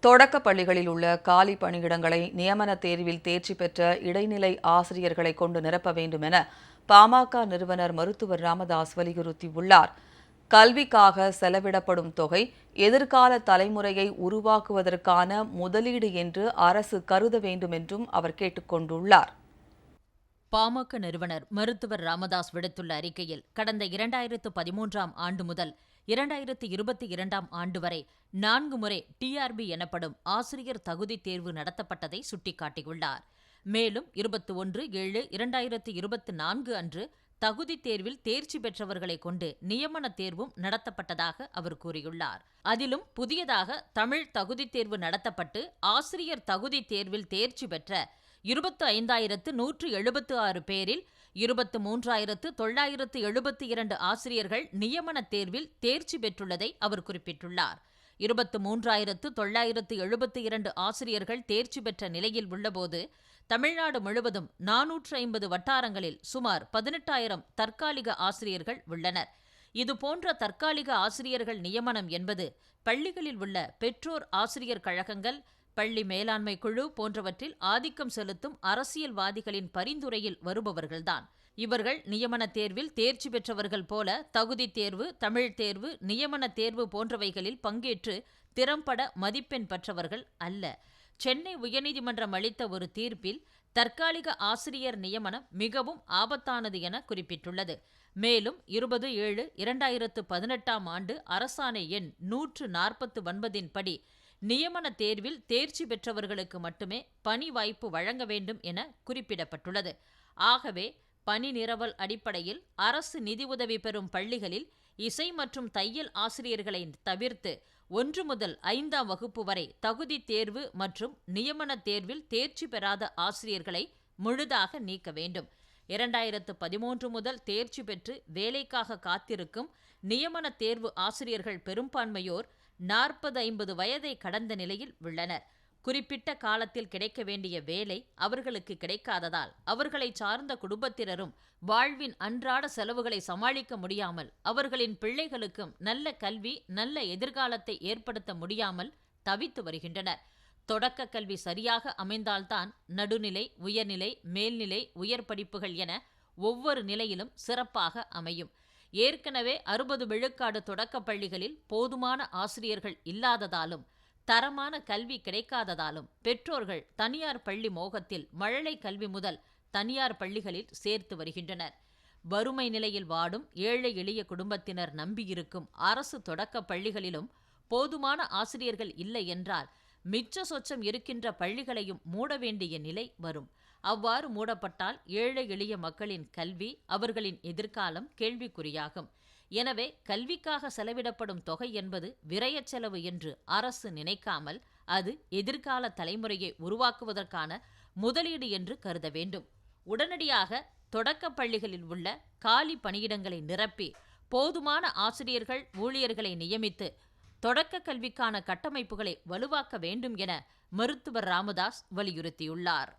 தொடக்க பள்ளிகளில் உள்ள காலி பணியிடங்களை நியமன தேர்வில் தேர்ச்சி பெற்ற இடைநிலை ஆசிரியர்களை கொண்டு நிரப்ப வேண்டும் என பாமக நிறுவனர் மருத்துவர் ராமதாஸ் வலியுறுத்தியுள்ளார். கல்விக்காக செலவிடப்படும் தொகை எதிர்கால தலைமுறையை உருவாக்குவதற்கான முதலீடு என்று அரசு கருத வேண்டும் என்றும் அவர் கேட்டுக்கொண்டுள்ளார். பாமக நிறுவனர் மருத்துவர் ராமதாஸ் விடுத்துள்ள அறிக்கையில் கடந்த இரண்டாயிரத்து பதிமூன்றாம் ஆண்டு முதல் இரண்டாயிரத்து இருபத்தி இரண்டாம் ஆண்டு வரை நான்கு முறை டிஆர்பி எனப்படும் ஆசிரியர் தகுதி தேர்வு நடத்தப்பட்டதை சுட்டிக்காட்டியுள்ளார். மேலும் இருபத்தி ஒன்று ஏழு இரண்டாயிரத்து இருபத்தி நான்கு அன்று தகுதி தேர்வில் தேர்ச்சி பெற்றவர்களை கொண்டு நியமன தேர்வும் நடத்தப்பட்டதாக அவர் கூறியுள்ளார். அதிலும் புதியதாக தமிழ் தகுதி தேர்வு நடத்தப்பட்டு ஆசிரியர் தகுதி தேர்வில் தேர்ச்சி பெற்ற இருபத்து ஐந்தாயிரத்து நூற்று எழுபத்து ஆறு பேரில் இருபத்து மூன்றாயிரத்து தொள்ளாயிரத்து எழுபத்தி இரண்டு ஆசிரியர்கள் நியமன தேர்வில் தேர்ச்சி பெற்றுள்ளதை அவர் குறிப்பிட்டுள்ளார். இருபத்து மூன்றாயிரத்து தொள்ளாயிரத்து எழுபத்தி இரண்டு ஆசிரியர்கள் தேர்ச்சி பெற்ற நிலையில் உள்ளபோது தமிழ்நாடு முழுவதும் நானூற்று ஐம்பது வட்டாரங்களில் சுமார் பதினெட்டாயிரம் தற்காலிக ஆசிரியர்கள் உள்ளனர். இதுபோன்ற தற்காலிக ஆசிரியர்கள் நியமனம் என்பது பள்ளிகளில் உள்ள பெற்றோர் ஆசிரியர் கழகங்கள் பள்ளி மேலாண்மை குழு போன்றவற்றில் ஆதிக்கம் செலுத்தும் அரசியல்வாதிகளின் பரிந்துரையில் வருபவர்கள்தான். இவர்கள் நியமன தேர்வில் தேர்ச்சி பெற்றவர்கள் போல தகுதி தேர்வு தமிழ் தேர்வு நியமன தேர்வு போன்றவைகளில் பங்கேற்று திறம்பட மதிப்பெண் பெற்றவர்கள் அல்ல. சென்னை உயர்நீதிமன்றம் அளித்த ஒரு தீர்ப்பில் தற்காலிக ஆசிரியர் நியமனம் மிகவும் ஆபத்தானது என குறிப்பிட்டுள்ளது. மேலும் இருபது ஏழு இரண்டாயிரத்து பதினெட்டாம் ஆண்டு அரசாணை எண் நூற்று நாற்பத்து ஒன்பதின் படி நியமன தேர்வில் தேர்ச்சி பெற்றவர்களுக்கு மட்டுமே பணி வாய்ப்பு வழங்க வேண்டும் என குறிப்பிடப்பட்டுள்ளது. ஆகவே பணி நிரவல் அடிப்படையில் அரசு நிதியுதவி பெறும் பள்ளிகளில் இசை மற்றும் தையல் ஆசிரியர்களை தவிர்த்து ஒன்று முதல் ஐந்தாம் வகுப்பு வரை தகுதி தேர்வு மற்றும் நியமன தேர்வில் தேர்ச்சி பெறாத ஆசிரியர்களை முழுதாக நீக்க வேண்டும். இரண்டாயிரத்து பதிமூன்று முதல் தேர்ச்சி பெற்று வேலைக்காக காத்திருக்கும் நியமன தேர்வு ஆசிரியர்கள் பெரும்பான்மையோர் நாற்பது ஐம்பது வயதை கடந்த நிலையில் உள்ளனர். குறிப்பிட்ட காலத்தில் கிடைக்க வேண்டிய வேலை அவர்களுக்கு கிடைக்காததால் அவர்களை சார்ந்த குடும்பத்தினரும் வாழ்வின் அன்றாட செலவுகளை சமாளிக்க முடியாமல் அவர்களின் பிள்ளைகளுக்கும் நல்ல கல்வி நல்ல எதிர்காலத்தை ஏற்படுத்த முடியாமல் தவித்து வருகின்றனர். தொடக்க கல்வி சரியாக அமைந்தால்தான் நடுநிலை உயர்நிலை மேல்நிலை உயர் படிப்புகள் என ஒவ்வொரு நிலையிலும் சிறப்பாக அமையும். ஏற்கனவே அறுபது விழுக்காடு தொடக்கப் பள்ளிகளில் போதுமான ஆசிரியர்கள் இல்லாததாலும் தரமான கல்வி கிடைக்காததாலும் பெற்றோர்கள் தனியார் பள்ளி மோகத்தில் மழலை கல்வி முதல் தனியார் பள்ளிகளில் சேர்த்து வருகின்றனர். வறுமை நிலையில் வாடும் ஏழை எளிய குடும்பத்தினர் நம்பியிருக்கும் அரசு தொடக்க பள்ளிகளிலும் போதுமான ஆசிரியர்கள் இல்லை என்றால் மிச்ச சொச்சம் இருக்கின்ற பள்ளிகளையும் மூட வேண்டிய நிலை வரும். அவ்வாறு மூடப்பட்டால் ஏழை எளிய மக்களின் கல்வி அவர்களின் எதிர்காலம் கேள்விக்குறியாகும். எனவே கல்விக்காக செலவிடப்படும் தொகை என்பது விரயச் செலவு என்று அரசு நினைக்காமல் அது எதிர்கால தலைமுறையை உருவாக்குவதற்கான முதலீடு என்று கருத வேண்டும். உடனடியாக தொடக்க பள்ளிகளில் உள்ள காலி பணியிடங்களை நிரப்பி போதுமான ஆசிரியர்கள் ஊழியர்களை நியமித்து தொடக்க கல்விக்கான கட்டமைப்புகளை வலுவாக்க வேண்டும் என மருத்துவர் ராமதாஸ் வலியுறுத்தியுள்ளார்.